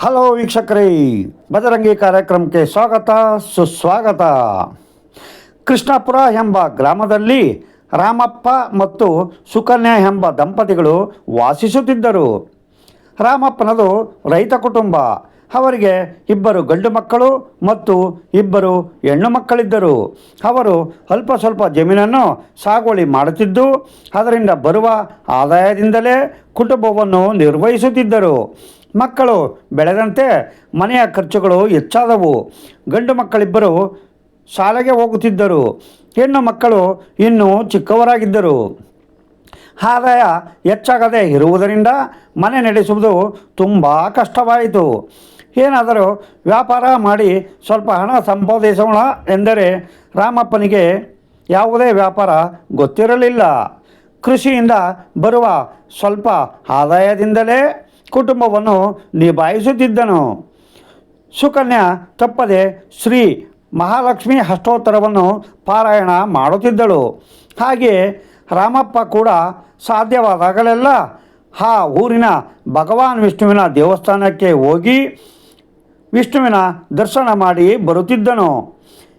Hello ವೀಕ್ಷಕರೇ, ಬಜರಂಗಿ ಕಾರ್ಯಕ್ರಮಕ್ಕೆ ಸ್ವಾಗತ, ಸುಸ್ವಾಗತ. ಕೃಷ್ಣಾಪುರ ಎಂಬ ಗ್ರಾಮದಲ್ಲಿ ರಾಮಪ್ಪ ಮತ್ತು ಸುಕನ್ಯಾ ಎಂಬ ದಂಪತಿಗಳು ವಾಸಿಸುತ್ತಿದ್ದರು. ರಾಮಪ್ಪನದು ರೈತ ಕುಟುಂಬ. ಅವರಿಗೆ ಇಬ್ಬರು ಗಂಡು ಮಕ್ಕಳು ಮತ್ತು ಇಬ್ಬರು ಹೆಣ್ಣು ಮಕ್ಕಳಿದ್ದರು. ಅವರು ಅಲ್ಪ ಸ್ವಲ್ಪ ಜಮೀನನ್ನು ಸಾಗುವಳಿ ಮಾಡುತ್ತಿದ್ದು, ಅದರಿಂದ ಬರುವ ಆದಾಯದಿಂದಲೇ ಕುಟುಂಬವನ್ನು ನಿರ್ವಹಿಸುತ್ತಿದ್ದರು. ಮಕ್ಕಳು ಬೆಳೆದಂತೆ ಮನೆಯ ಖರ್ಚುಗಳು ಹೆಚ್ಚಾದವು. ಗಂಡು ಮಕ್ಕಳಿಬ್ಬರು ಶಾಲೆಗೆ ಹೋಗುತ್ತಿದ್ದರು. ಹೆಣ್ಣು ಮಕ್ಕಳು ಇನ್ನೂ ಚಿಕ್ಕವರಾಗಿದ್ದರು. ಆದಾಯ ಹೆಚ್ಚಾಗದೇ ಇರುವುದರಿಂದ ಮನೆ ನಡೆಸುವುದು ತುಂಬ ಕಷ್ಟವಾಯಿತು. ಏನಾದರೂ ವ್ಯಾಪಾರ ಮಾಡಿ ಸ್ವಲ್ಪ ಹಣ ಸಂಪಾದಿಸೋಣ ಎಂದರೆ ರಾಮಪ್ಪನಿಗೆ ಯಾವುದೇ ವ್ಯಾಪಾರ ಗೊತ್ತಿರಲಿಲ್ಲ. ಕೃಷಿಯಿಂದ ಬರುವ ಸ್ವಲ್ಪ ಆದಾಯದಿಂದಲೇ ಕುಟುಂಬವನ್ನು ನಿಭಾಯಿಸುತ್ತಿದ್ದನು. ಸುಕನ್ಯಾ ತಪ್ಪದೆ ಶ್ರೀ ಮಹಾಲಕ್ಷ್ಮಿ ಅಷ್ಟೋತ್ತರವನ್ನು ಪಾರಾಯಣ ಮಾಡುತ್ತಿದ್ದಳು. ಹಾಗೆಯೇ ರಾಮಪ್ಪ ಕೂಡ ಸಾಧ್ಯವಾದಾಗಲೆಲ್ಲ ಆ ಊರಿನ ಭಗವಾನ್ ವಿಷ್ಣುವಿನ ದೇವಸ್ಥಾನಕ್ಕೆ ಹೋಗಿ ವಿಷ್ಣುವಿನ ದರ್ಶನ ಮಾಡಿ ಬರುತ್ತಿದ್ದನು.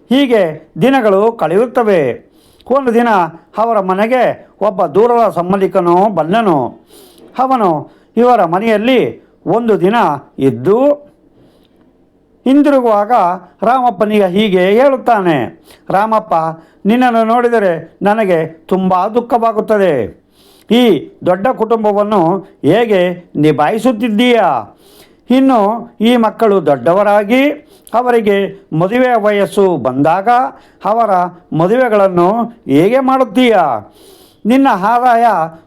ಹೀಗೆ ದಿನಗಳು ಕಳೆಯುತ್ತವೆ. ಒಂದು ದಿನ ಅವರ ಮನೆಗೆ ಒಬ್ಬ ದೂರದ ಸಂಬಂಧಿಕನು ಬಂದನು. ಅವನು ಇವರ ಮನೆಯಲ್ಲಿ ಒಂದು ದಿನ ಇದ್ದು ಹಿಂದಿರುಗುವಾಗ ರಾಮಪ್ಪನಿಗೆ ಹೀಗೆ ಹೇಳುತ್ತಾನೆ, ರಾಮಪ್ಪ, ನಿನ್ನನ್ನು ನೋಡಿದರೆ ನನಗೆ ತುಂಬ ದುಃಖವಾಗುತ್ತದೆ. ಈ ದೊಡ್ಡ ಕುಟುಂಬವನ್ನು ಹೇಗೆ ನಿಭಾಯಿಸುತ್ತಿದ್ದೀಯಾ? ಇನ್ನು ಈ ಮಕ್ಕಳು ದೊಡ್ಡವರಾಗಿ ಅವರಿಗೆ ಮದುವೆ ವಯಸ್ಸು ಬಂದಾಗ ಅವರ ಮದುವೆಗಳನ್ನು ಹೇಗೆ ಮಾಡುತ್ತೀಯಾ? ನಿನ್ನ ಆದಾಯ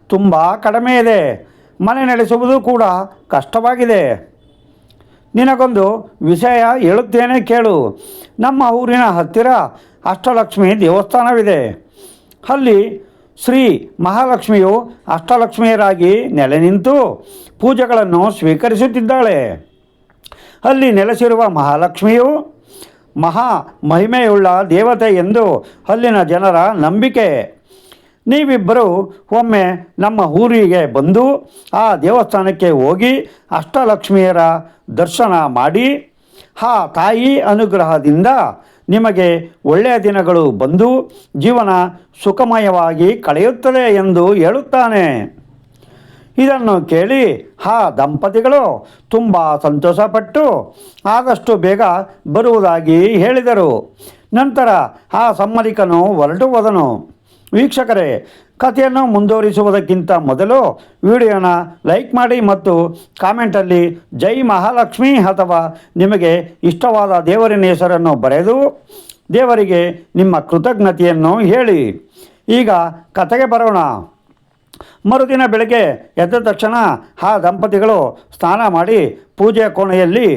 ತುಂಬ ಕಡಿಮೆ ಇದೆ. ಮನೆ ನಡೆಸುವುದು ಕೂಡ ಕಷ್ಟವಾಗಿದೆ. ನಿನಗೊಂದು ವಿಷಯ ಹೇಳುತ್ತೇನೆ ಕೇಳು. ನಮ್ಮ ಊರಿನ ಹತ್ತಿರ ಅಷ್ಟಲಕ್ಷ್ಮಿ ದೇವಸ್ಥಾನವಿದೆ. ಅಲ್ಲಿ ಶ್ರೀ ಮಹಾಲಕ್ಷ್ಮಿಯು ಅಷ್ಟಲಕ್ಷ್ಮಿಯರಾಗಿ ನೆಲೆ ನಿಂತು ಪೂಜೆಗಳನ್ನು ಸ್ವೀಕರಿಸುತ್ತಿದ್ದಾಳೆ. ಅಲ್ಲಿ ನೆಲೆಸಿರುವ ಮಹಾಲಕ್ಷ್ಮಿಯು ಮಹಾ ಮಹಿಮೆಯುಳ್ಳ ದೇವತೆ ಎಂದು ಅಲ್ಲಿನ ಜನರ ನಂಬಿಕೆ. ನೀವಿಬ್ಬರು ಒಮ್ಮೆ ನಮ್ಮ ಊರಿಗೆ ಬಂದು ಆ ದೇವಸ್ಥಾನಕ್ಕೆ ಹೋಗಿ ಅಷ್ಟಲಕ್ಷ್ಮಿಯರ ದರ್ಶನ ಮಾಡಿ, ಆ ತಾಯಿ ಅನುಗ್ರಹದಿಂದ ನಿಮಗೆ ಒಳ್ಳೆಯ ದಿನಗಳು ಬಂದು ಜೀವನ ಸುಖಮಯವಾಗಿ ಕಳೆಯುತ್ತದೆ ಎಂದು ಹೇಳುತ್ತಾನೆ. ಇದನ್ನು ಕೇಳಿ ಆ ದಂಪತಿಗಳು ತುಂಬ ಸಂತೋಷಪಟ್ಟು ಆದಷ್ಟು ಬೇಗ ಬರುವುದಾಗಿ ಹೇಳಿದರು. ನಂತರ ಆ ಸಮ್ಮರಿಕನು ಹೊರಟು ಹೋದನು. ವೀಕ್ಷಕರೇ, ಕಥೆಯನ್ನು ಮುಂದುವರಿಸುವುದಕ್ಕಿಂತ ಮೊದಲು ವಿಡಿಯೋನ ಲೈಕ್ ಮಾಡಿ ಮತ್ತು ಕಾಮೆಂಟಲ್ಲಿ ಜೈ ಮಹಾಲಕ್ಷ್ಮಿ ಅಥವಾ ನಿಮಗೆ ಇಷ್ಟವಾದ ದೇವರಿನ ಹೆಸರನ್ನು ಬರೆದು ದೇವರಿಗೆ ನಿಮ್ಮ ಕೃತಜ್ಞತೆಯನ್ನು ಹೇಳಿ. ಈಗ ಕಥೆಗೆ ಬರೋಣ. ಮರುದಿನ ಬೆಳಗ್ಗೆ ಎದ್ದ ತಕ್ಷಣ ಆ ದಂಪತಿಗಳು ಸ್ನಾನ ಮಾಡಿ ಪೂಜೆಯ ಕೋಣೆಯಲ್ಲಿ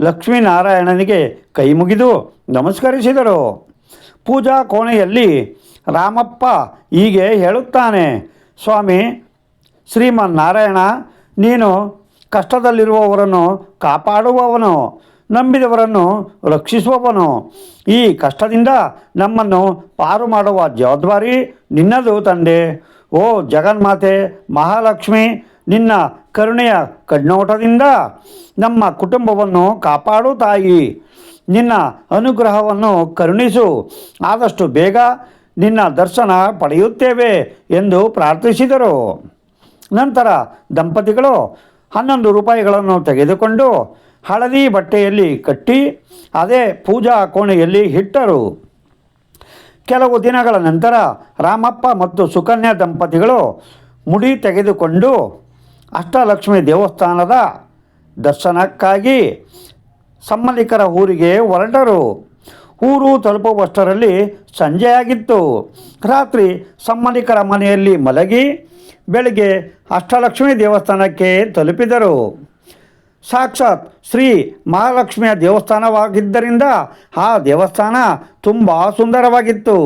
ಲಕ್ಷ್ಮೀನಾರಾಯಣನಿಗೆ ಕೈ ಮುಗಿದು ನಮಸ್ಕರಿಸಿದರು. ಪೂಜಾ ಕೋಣೆಯಲ್ಲಿ ರಾಮಪ್ಪ ಹೀಗೆ ಹೇಳುತ್ತಾನೆ, ಸ್ವಾಮಿ, ಶ್ರೀಮನ್ನಾರಾಯಣ, ನೀನು ಕಷ್ಟದಲ್ಲಿರುವವರನ್ನು ಕಾಪಾಡುವವನು, ನಂಬಿದವರನ್ನು ರಕ್ಷಿಸುವವನು. ಈ ಕಷ್ಟದಿಂದ ನಮ್ಮನ್ನು ಪಾರು ಮಾಡುವ ಜವಾಬ್ದಾರಿ ನಿನ್ನದು ತಂದೆ. ಓ ಜಗನ್ಮಾತೆ ಮಹಾಲಕ್ಷ್ಮಿ, ನಿನ್ನ ಕರುಣೆಯ ಕಣ್ಣೋಟದಿಂದ ನಮ್ಮ ಕುಟುಂಬವನ್ನು ಕಾಪಾಡು ತಾಯಿ. ನಿನ್ನ ಅನುಗ್ರಹವನ್ನು ಕರುಣಿಸು. ಆದಷ್ಟು ಬೇಗ ನಿನ್ನ ದರ್ಶನ ಪಡೆಯುತ್ತೇವೆ ಎಂದು ಪ್ರಾರ್ಥಿಸಿದರು. ನಂತರ ದಂಪತಿಗಳು ಹನ್ನೊಂದು ರೂಪಾಯಿಗಳನ್ನು ತೆಗೆದುಕೊಂಡು ಹಳದಿ ಬಟ್ಟೆಯಲ್ಲಿ ಕಟ್ಟಿ ಅದೇ ಪೂಜಾ ಕೋಣೆಯಲ್ಲಿ ಇಟ್ಟರು. ಕೆಲವು ದಿನಗಳ ನಂತರ ರಾಮಪ್ಪ ಮತ್ತು ಸುಕನ್ಯಾ ದಂಪತಿಗಳು ಮುಡಿ ತೆಗೆದುಕೊಂಡು ಅಷ್ಟಲಕ್ಷ್ಮಿ ದೇವಸ್ಥಾನದ ದರ್ಶನಕ್ಕಾಗಿ ಸಂಬಂಧಿಕರ ಊರಿಗೆ ಹೊರಟರು. ಊರು ತಲುಪುವಷ್ಟರಲ್ಲಿ ಸಂಜೆಯಾಗಿತ್ತು. ರಾತ್ರಿ ಸಂಬಂಧಿಕರ ಮನೆಯಲ್ಲಿ ಮಲಗಿ ಬೆಳಗ್ಗೆ ಅಷ್ಟಲಕ್ಷ್ಮಿ ದೇವಸ್ಥಾನಕ್ಕೆ ತಲುಪಿದರು. ಸಾಕ್ಷಾತ್ ಶ್ರೀ ಮಹಾಲಕ್ಷ್ಮಿಯ ದೇವಸ್ಥಾನವಾಗಿದ್ದರಿಂದ ಆ ದೇವಸ್ಥಾನ ತುಂಬ ಸುಂದರವಾಗಿತ್ತು.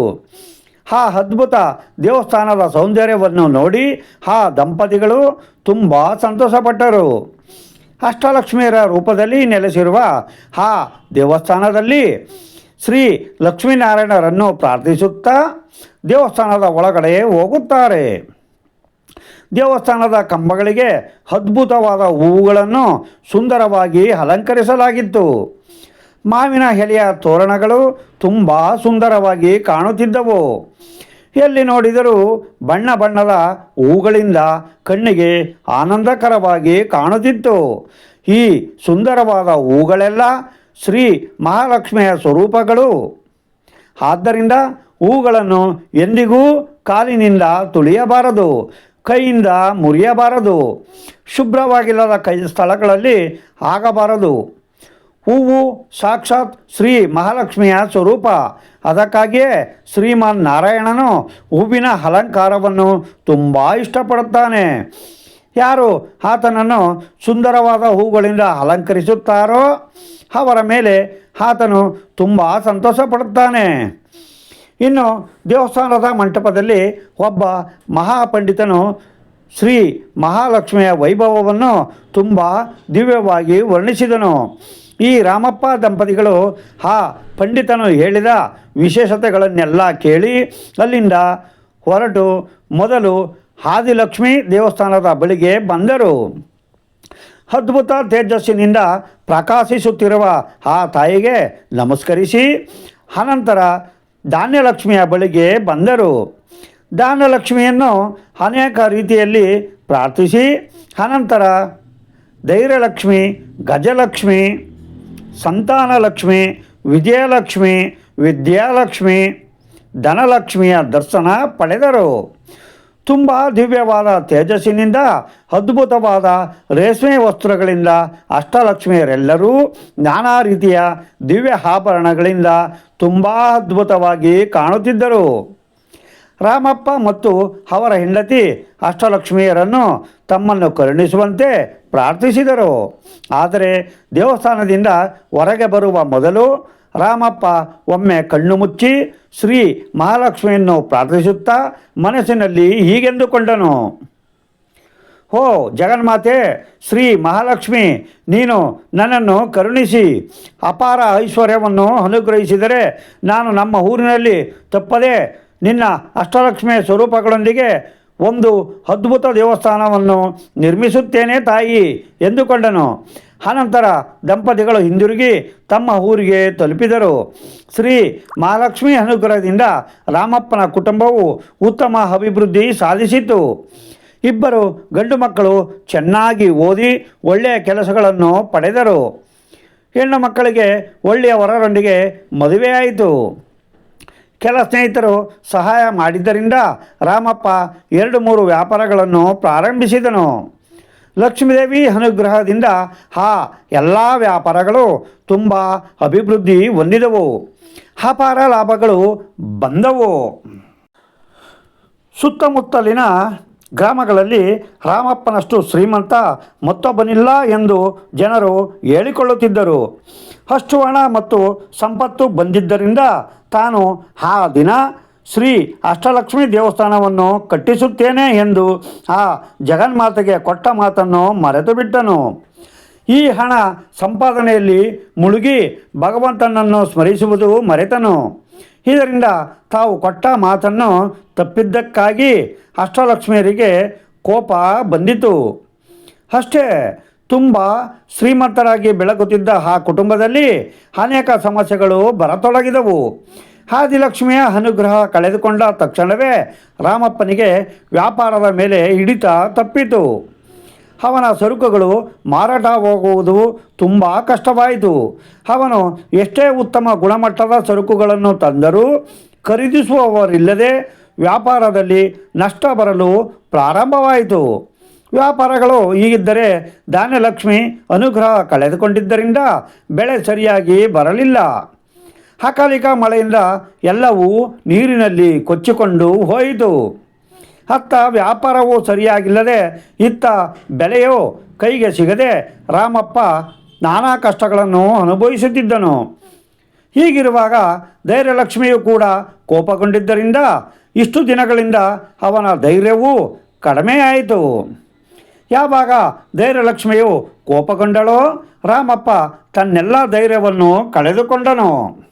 ಆ ಅದ್ಭುತ ದೇವಸ್ಥಾನದ ಸೌಂದರ್ಯವನ್ನು ನೋಡಿ ಆ ದಂಪತಿಗಳು ತುಂಬ ಸಂತೋಷಪಟ್ಟರು. ಅಷ್ಟಲಕ್ಷ್ಮಿಯರ ರೂಪದಲ್ಲಿ ನೆಲೆಸಿರುವ ಆ ದೇವಸ್ಥಾನದಲ್ಲಿ ಶ್ರೀ ಲಕ್ಷ್ಮೀನಾರಾಯಣರನ್ನು ಪ್ರಾರ್ಥಿಸುತ್ತಾ ದೇವಸ್ಥಾನದ ಒಳಗಡೆ ಹೋಗುತ್ತಾರೆ. ದೇವಸ್ಥಾನದ ಕಂಬಗಳಿಗೆ ಅದ್ಭುತವಾದ ಹೂವುಗಳನ್ನು ಸುಂದರವಾಗಿ ಅಲಂಕರಿಸಲಾಗಿತ್ತು. ಮಾವಿನ ಎಲೆಯ ತೋರಣಗಳು ತುಂಬ ಸುಂದರವಾಗಿ ಕಾಣುತ್ತಿದ್ದವು. ಎಲ್ಲಿ ನೋಡಿದರೂ ಬಣ್ಣ ಬಣ್ಣದ ಹೂಗಳಿಂದ ಕಣ್ಣಿಗೆ ಆನಂದಕರವಾಗಿ ಕಾಣುತ್ತಿತ್ತು. ಈ ಸುಂದರವಾದ ಹೂಗಳೆಲ್ಲ ಶ್ರೀ ಮಹಾಲಕ್ಷ್ಮಿಯ ಸ್ವರೂಪಗಳು. ಆದ್ದರಿಂದ ಹೂಗಳನ್ನು ಎಂದಿಗೂ ಕಾಲಿನಿಂದ ತುಳಿಯಬಾರದು, ಕೈಯಿಂದ ಮುರಿಯಬಾರದು, ಶುಭ್ರವಾಗಿಲ್ಲದ ಕೈ ಸ್ಥಳಗಳಲ್ಲಿ ಆಗಬಾರದು. ಹೂವು ಸಾಕ್ಷಾತ್ ಶ್ರೀ ಮಹಾಲಕ್ಷ್ಮಿಯ ಸ್ವರೂಪ. ಅದಕ್ಕಾಗಿಯೇ ಶ್ರೀಮಾನ್ ನಾರಾಯಣನು ಹೂವಿನ ಅಲಂಕಾರವನ್ನು ತುಂಬ ಇಷ್ಟಪಡುತ್ತಾನೆ. ಯಾರು ಆತನನ್ನು ಸುಂದರವಾದ ಹೂಗಳಿಂದ ಅಲಂಕರಿಸುತ್ತಾರೋ ಅವರ ಮೇಲೆ ಆತನು ತುಂಬ ಸಂತೋಷ ಪಡುತ್ತಾನೆ. ಇನ್ನು ದೇವಸ್ಥಾನದ ಮಂಟಪದಲ್ಲಿ ಒಬ್ಬ ಮಹಾಪಂಡಿತನು ಶ್ರೀ ಮಹಾಲಕ್ಷ್ಮಿಯ ವೈಭವವನ್ನು ತುಂಬ ದಿವ್ಯವಾಗಿ ವರ್ಣಿಸಿದನು. ಈ ರಾಮಪ್ಪ ದಂಪತಿಗಳು ಆ ಪಂಡಿತನು ಹೇಳಿದ ವಿಶೇಷತೆಗಳನ್ನೆಲ್ಲ ಕೇಳಿ ಅಲ್ಲಿಂದ ಹೊರಟು ಮೊದಲು ಆದಿಲಕ್ಷ್ಮಿ ದೇವಸ್ಥಾನದ ಬಳಿಗೆ ಬಂದರು. ಅದ್ಭುತ ತೇಜಸ್ಸಿನಿಂದ ಪ್ರಕಾಶಿಸುತ್ತಿರುವ ಆ ತಾಯಿಗೆ ನಮಸ್ಕರಿಸಿ, ಅನಂತರ ಧಾನ್ಯಲಕ್ಷ್ಮಿಯ ಬಳಿಗೆ ಬಂದರು. ಧಾನ್ಯಲಕ್ಷ್ಮಿಯನ್ನು ಅನೇಕ ರೀತಿಯಲ್ಲಿ ಪ್ರಾರ್ಥಿಸಿ, ಅನಂತರ ಧೈರ್ಯಲಕ್ಷ್ಮಿ, ಗಜಲಕ್ಷ್ಮಿ, ಸಂತಾನಲಕ್ಷ್ಮಿ, ವಿಜಯಲಕ್ಷ್ಮಿ, ವಿದ್ಯಾಲಕ್ಷ್ಮಿ, ಧನಲಕ್ಷ್ಮಿಯ ದರ್ಶನ ಪಡೆದರು. ತುಂಬ ದಿವ್ಯವಾದ ತೇಜಸ್ಸಿನಿಂದ, ಅದ್ಭುತವಾದ ರೇಷ್ಮೆ ವಸ್ತ್ರಗಳಿಂದ ಅಷ್ಟಲಕ್ಷ್ಮಿಯರೆಲ್ಲರೂ ನಾನಾ ರೀತಿಯ ದಿವ್ಯ ಆಭರಣಗಳಿಂದ ತುಂಬ ಅದ್ಭುತವಾಗಿ ಕಾಣುತ್ತಿದ್ದರು. ರಾಮಪ್ಪ ಮತ್ತು ಅವರ ಹೆಂಡತಿ ಅಷ್ಟಲಕ್ಷ್ಮಿಯರನ್ನು ತಮ್ಮನ್ನು ಕರುಣಿಸುವಂತೆ ಪ್ರಾರ್ಥಿಸಿದರು. ಆದರೆ ದೇವಸ್ಥಾನದಿಂದ ಹೊರಗೆ ಬರುವ ಮೊದಲು ರಾಮಪ್ಪ ಒಮ್ಮೆ ಕಣ್ಣು ಮುಚ್ಚಿ ಶ್ರೀ ಮಹಾಲಕ್ಷ್ಮಿಯನ್ನು ಪ್ರಾರ್ಥಿಸುತ್ತಾ ಮನಸ್ಸಿನಲ್ಲಿ ಹೀಗೆಂದುಕೊಂಡನು. ಹೋ ಜಗನ್ಮಾತೆ, ಶ್ರೀ ಮಹಾಲಕ್ಷ್ಮಿ, ನೀನು ನನ್ನನ್ನು ಕರುಣಿಸಿ, ಅಪಾರ ಐಶ್ವರ್ಯವನ್ನು ಅನುಗ್ರಹಿಸಿದರೆ ನಾನು ನಮ್ಮ ಊರಿನಲ್ಲಿ ತಪ್ಪದೆ ನಿನ್ನ ಅಷ್ಟಲಕ್ಷ್ಮಿಯ ಸ್ವರೂಪಗಳೊಂದಿಗೆ ಒಂದು ಅದ್ಭುತ ದೇವಸ್ಥಾನವನ್ನು ನಿರ್ಮಿಸುತ್ತೇನೆ ತಾಯಿ, ಎಂದುಕೊಂಡನು. ಅನಂತರ ದಂಪತಿಗಳು ಹಿಂದಿರುಗಿ ತಮ್ಮ ಊರಿಗೆ ತಲುಪಿದರು. ಶ್ರೀ ಮಹಾಲಕ್ಷ್ಮಿ ಅನುಗ್ರಹದಿಂದ ರಾಮಪ್ಪನ ಕುಟುಂಬವು ಉತ್ತಮ ಅಭಿವೃದ್ಧಿ ಸಾಧಿಸಿತು. ಇಬ್ಬರು ಗಂಡು ಮಕ್ಕಳು ಚೆನ್ನಾಗಿ ಓದಿ ಒಳ್ಳೆಯ ಕೆಲಸಗಳನ್ನು ಪಡೆದರು. ಹೆಣ್ಣು ಮಕ್ಕಳಿಗೆ ಒಳ್ಳೆಯ ವರರೊಂದಿಗೆ ಮದುವೆಯಾಯಿತು ಕೆಲ ಸ್ನೇಹಿತರು ಸಹಾಯ ಮಾಡಿದ್ದರಿಂದ ರಾಮಪ್ಪ ಎರಡು ಮೂರು ವ್ಯಾಪಾರಗಳನ್ನು ಪ್ರಾರಂಭಿಸಿದನು. ಲಕ್ಷ್ಮೀದೇವಿ ಅನುಗ್ರಹದಿಂದ ಆ ಎಲ್ಲ ವ್ಯಾಪಾರಗಳು ತುಂಬ ಅಭಿವೃದ್ಧಿ ಹೊಂದಿದವು. ಅಪಾರ ಲಾಭಗಳು ಬಂದವು. ಸುತ್ತಮುತ್ತಲಿನ ಗ್ರಾಮಗಳಲ್ಲಿ ರಾಮಪ್ಪನಷ್ಟು ಶ್ರೀಮಂತ ಮತ್ತೊಬ್ಬನಿಲ್ಲ ಎಂದು ಜನರು ಹೇಳಿಕೊಳ್ಳುತ್ತಿದ್ದರು. ಅಷ್ಟು ಹಣ ಮತ್ತು ಸಂಪತ್ತು ಬಂದಿದ್ದರಿಂದ ತಾನು ಆ ದಿನ ಶ್ರೀ ಅಷ್ಟಲಕ್ಷ್ಮಿ ದೇವಸ್ಥಾನವನ್ನು ಕಟ್ಟಿಸುತ್ತೇನೆ ಎಂದು ಆ ಜಗನ್ಮಾತೆಗೆ ಕೊಟ್ಟ ಮಾತನ್ನು ಮರೆತು ಬಿಟ್ಟನು. ಈ ಹಣ ಸಂಪಾದನೆಯಲ್ಲಿ ಮುಳುಗಿ ಭಗವಂತನನ್ನು ಸ್ಮರಿಸುವುದು ಮರೆತನು. ಇದರಿಂದ ತಾವು ಕೊಟ್ಟ ಮಾತನ್ನು ತಪ್ಪಿದ್ದಕ್ಕಾಗಿ ಅಷ್ಟಲಕ್ಷ್ಮಿಯರಿಗೆ ಕೋಪ ಬಂದಿತು. ಅಷ್ಟೇ, ತುಂಬ ಶ್ರೀಮಂತರಾಗಿ ಬೆಳಗುತ್ತಿದ್ದ ಆ ಕುಟುಂಬದಲ್ಲಿ ಅನೇಕ ಸಮಸ್ಯೆಗಳು ಬರತೊಡಗಿದವು. ಆದಿಲಕ್ಷ್ಮಿಯ ಅನುಗ್ರಹ ಕಳೆದುಕೊಂಡ ತಕ್ಷಣವೇ ರಾಮಪ್ಪನಿಗೆ ವ್ಯಾಪಾರದ ಮೇಲೆ ಹಿಡಿತ ತಪ್ಪಿತು. ಅವನ ಸರಕುಗಳು ಮಾರಾಟ ಹೋಗುವುದು ತುಂಬ ಕಷ್ಟವಾಯಿತು. ಅವನು ಎಷ್ಟೇ ಉತ್ತಮ ಗುಣಮಟ್ಟದ ಸರಕುಗಳನ್ನು ತಂದರೂ ಖರೀದಿಸುವವರಿಲ್ಲದೆ ವ್ಯಾಪಾರದಲ್ಲಿ ನಷ್ಟ ಬರಲು ಪ್ರಾರಂಭವಾಯಿತು. ವ್ಯಾಪಾರಗಳು ಹೀಗಿದ್ದರೆ ಧಾನ್ಯಲಕ್ಷ್ಮಿ ಅನುಗ್ರಹ ಕಳೆದುಕೊಂಡಿದ್ದರಿಂದ ಬೆಳೆ ಸರಿಯಾಗಿ ಬರಲಿಲ್ಲ. ಅಕಾಲಿಕ ಮಳೆಯಿಂದ ಎಲ್ಲವೂ ನೀರಿನಲ್ಲಿ ಕೊಚ್ಚಿಕೊಂಡು ಹೋಯಿತು. ಅತ್ತ ವ್ಯಾಪಾರವೂ ಸರಿಯಾಗಿಲ್ಲದೆ ಇತ್ತ ಬೆಲೆಯೋ ಕೈಗೆ ಸಿಗದೆ ರಾಮಪ್ಪ ನಾನಾ ಕಷ್ಟಗಳನ್ನು ಅನುಭವಿಸುತ್ತಿದ್ದನು. ಹೀಗಿರುವಾಗ ಧೈರ್ಯಲಕ್ಷ್ಮಿಯು ಕೂಡ ಕೋಪಗೊಂಡಿದ್ದರಿಂದ ಇಷ್ಟು ದಿನಗಳಿಂದ ಅವನ ಧೈರ್ಯವೂ ಕಡಿಮೆಯಾಯಿತು ಯಾವಾಗ ಧೈರ್ಯಲಕ್ಷ್ಮಿಯು ಕೋಪಗೊಂಡಳೋ ರಾಮಪ್ಪ ತನ್ನೆಲ್ಲ ಧೈರ್ಯವನ್ನು ಕಳೆದುಕೊಂಡನು.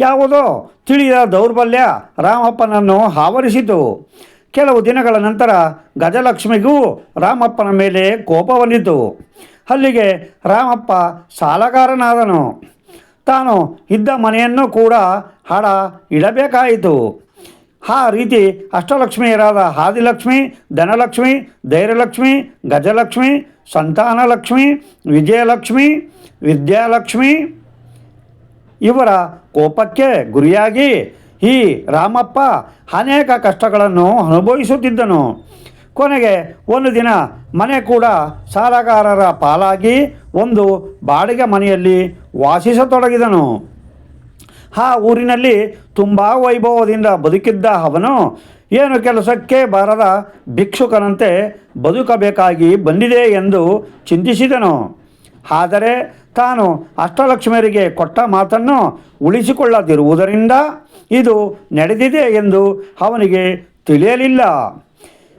ಯಾವುದೋ? ತಿಳಿಯದ ದೌರ್ಬಲ್ಯ ರಾಮಪ್ಪನನ್ನು ಆವರಿಸಿತು. ಕೆಲವು ದಿನಗಳ ನಂತರ ಗಜಲಕ್ಷ್ಮಿಗೂ ರಾಮಪ್ಪನ ಮೇಲೆ ಕೋಪ ಬಂದಿತು. ಅಲ್ಲಿಗೆ ರಾಮಪ್ಪ ಸಾಲಗಾರನಾದನು. ತಾನು ಇದ್ದ ಮನೆಯನ್ನು ಕೂಡ ಹಣ ಇಡಬೇಕಾಯಿತು. ಆ ರೀತಿ ಅಷ್ಟಲಕ್ಷ್ಮಿಯರಾದ ಆದಿಲಕ್ಷ್ಮಿ, ಧನಲಕ್ಷ್ಮಿ, ಧೈರ್ಯಲಕ್ಷ್ಮಿ, ಗಜಲಕ್ಷ್ಮಿ, ಸಂತಾನಲಕ್ಷ್ಮಿ, ವಿಜಯಲಕ್ಷ್ಮಿ, ವಿದ್ಯಾಲಕ್ಷ್ಮಿ ಇವರ ಕೋಪಕ್ಕೆ ಗುರಿಯಾಗಿ ಈ ರಾಮಪ್ಪ ಅನೇಕ ಕಷ್ಟಗಳನ್ನು ಅನುಭವಿಸುತ್ತಿದ್ದನು. ಕೊನೆಗೆ ಒಂದು ದಿನ ಮನೆ ಕೂಡ ಸಾಲಗಾರರ ಪಾಲಾಗಿ ಒಂದು ಬಾಡಿಗೆ ಮನೆಯಲ್ಲಿ ವಾಸಿಸತೊಡಗಿದನು. ಆ ಊರಿನಲ್ಲಿ ತುಂಬ ವೈಭವದಿಂದ ಬದುಕಿದ್ದ ಅವನು ಏನು ಕೆಲಸಕ್ಕೆ ಬಾರದ ಭಿಕ್ಷುಕನಂತೆ ಬದುಕಬೇಕಾಗಿ ಬಂದಿದೆ ಎಂದು ಚಿಂತಿಸಿದನು. ಆದರೆ ತಾನು ಅಷ್ಟಲಕ್ಷ್ಮಿಯರಿಗೆ ಕೊಟ್ಟ ಮಾತನ್ನು ಉಳಿಸಿಕೊಳ್ಳದಿರುವುದರಿಂದ ಇದು ನಡೆದಿದೆ ಎಂದು ಅವನಿಗೆ ತಿಳಿಯಲಿಲ್ಲ.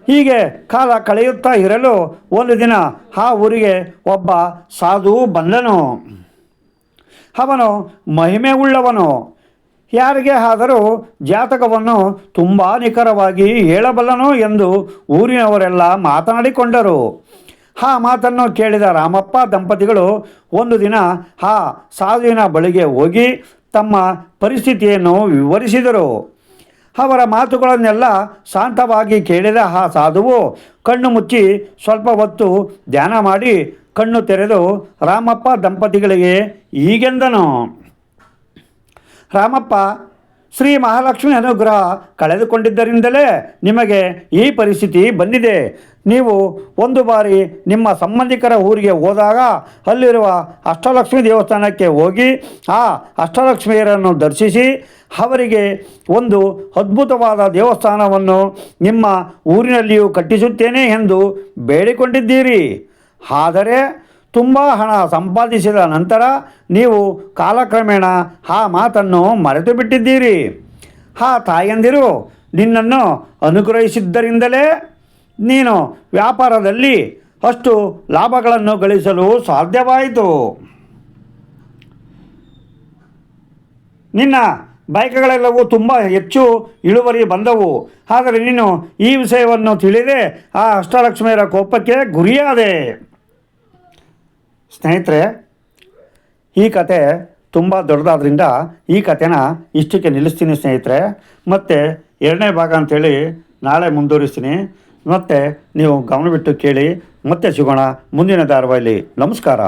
ಹೀಗೆ ಕಾಲ ಕಳೆಯುತ್ತಾ ಇರಲು ಒಂದು ದಿನ ಆ ಊರಿಗೆ ಒಬ್ಬ ಸಾಧು ಬಂದನು. ಅವನು ಮಹಿಮೆ ಉಳ್ಳವನು. ಯಾರಿಗೆ ಆದರೂ ಜಾತಕವನ್ನು ತುಂಬ ನಿಖರವಾಗಿ ಹೇಳಬಲ್ಲನು ಎಂದು ಊರಿನವರೆಲ್ಲ ಮಾತನಾಡಿಕೊಂಡರು. ಆ ಮಾತನ್ನು ಕೇಳಿದ ರಾಮಪ್ಪ ದಂಪತಿಗಳು ಒಂದು ದಿನ ಆ ಸಾಧುವಿನ ಬಳಿಗೆ ಹೋಗಿ ತಮ್ಮ ಪರಿಸ್ಥಿತಿಯನ್ನು ವಿವರಿಸಿದರು. ಅವರ ಮಾತುಗಳನ್ನೆಲ್ಲ ಶಾಂತವಾಗಿ ಕೇಳಿದ ಆ ಸಾಧುವು ಕಣ್ಣು ಮುಚ್ಚಿ ಸ್ವಲ್ಪ ಹೊತ್ತು ಧ್ಯಾನ ಮಾಡಿ ಕಣ್ಣು ತೆರೆದು, ರಾಮಪ್ಪ ದಂಪತಿಗಳಿಗೆ ಈಗೆಂದನು ರಾಮಪ್ಪ ಶ್ರೀ ಮಹಾಲಕ್ಷ್ಮಿ ಅನುಗ್ರಹ ಕಳೆದುಕೊಂಡಿದ್ದರಿಂದಲೇ ನಿಮಗೆ ಈ ಪರಿಸ್ಥಿತಿ ಬಂದಿದೆ. ನೀವು ಒಂದು ಬಾರಿ ನಿಮ್ಮ ಸಂಬಂಧಿಕರ ಊರಿಗೆ ಹೋದಾಗ ಅಲ್ಲಿರುವ ಅಷ್ಟಲಕ್ಷ್ಮಿ ದೇವಸ್ಥಾನಕ್ಕೆ ಹೋಗಿ ಆ ಅಷ್ಟಲಕ್ಷ್ಮಿಯರನ್ನು ದರ್ಶಿಸಿ ಅವರಿಗೆ ಒಂದು ಅದ್ಭುತವಾದ ದೇವಸ್ಥಾನವನ್ನು ನಿಮ್ಮ ಊರಿನಲ್ಲಿಯೂ ಕಟ್ಟಿಸುತ್ತೇನೆ ಎಂದು ಬೇಡಿಕೊಂಡಿದ್ದೀರಿ. ಆದರೆ ತುಂಬ ಹಣ ಸಂಪಾದಿಸಿದ ನಂತರ ನೀವು ಕಾಲಕ್ರಮೇಣ ಆ ಮಾತನ್ನು ಮರೆತು ಬಿಟ್ಟಿದ್ದೀರಿ. ಆ ತಾಯಂದಿರು ನಿನ್ನನ್ನು ಅನುಗ್ರಹಿಸಿದ್ದರಿಂದಲೇ ನೀನು ವ್ಯಾಪಾರದಲ್ಲಿ ಅಷ್ಟು ಲಾಭಗಳನ್ನು ಗಳಿಸಲು ಸಾಧ್ಯವಾಯಿತು. ನಿನ್ನ ಬೈಕ್ಗಳೆಲ್ಲವೂ ತುಂಬ ಹೆಚ್ಚು ಇಳುವರಿ ಬಂದವು. ಆದರೆ ನೀನು ಈ ವಿಷಯವನ್ನು ತಿಳಿದೇ. ಆ ಅಷ್ಟಲಕ್ಷ್ಮಿಯರ ಕೋಪಕ್ಕೆ ಗುರಿಯಾದೆ. ಸ್ನೇಹಿತರೆ, ಈ ಕತೆ ತುಂಬ ದೊಡ್ಡದಾದ್ರಿಂದ ಈ ಕತೆನ ಇಷ್ಟಕ್ಕೆ ನಿಲ್ಲಿಸ್ತೀನಿ ಸ್ನೇಹಿತರೆ. ಮತ್ತು ಎರಡನೇ ಭಾಗ ಅಂಥೇಳಿ ನಾಳೆ ಮುಂದುವರಿಸ್ತೀನಿ. ಮತ್ತು ನೀವು ಗಮನವಿಟ್ಟು ಕೇಳಿ, ಮತ್ತೆ ಸಿಗೋಣ ಮುಂದಿನ ಧಾರಾವಾಹಿಲಿ. ನಮಸ್ಕಾರ.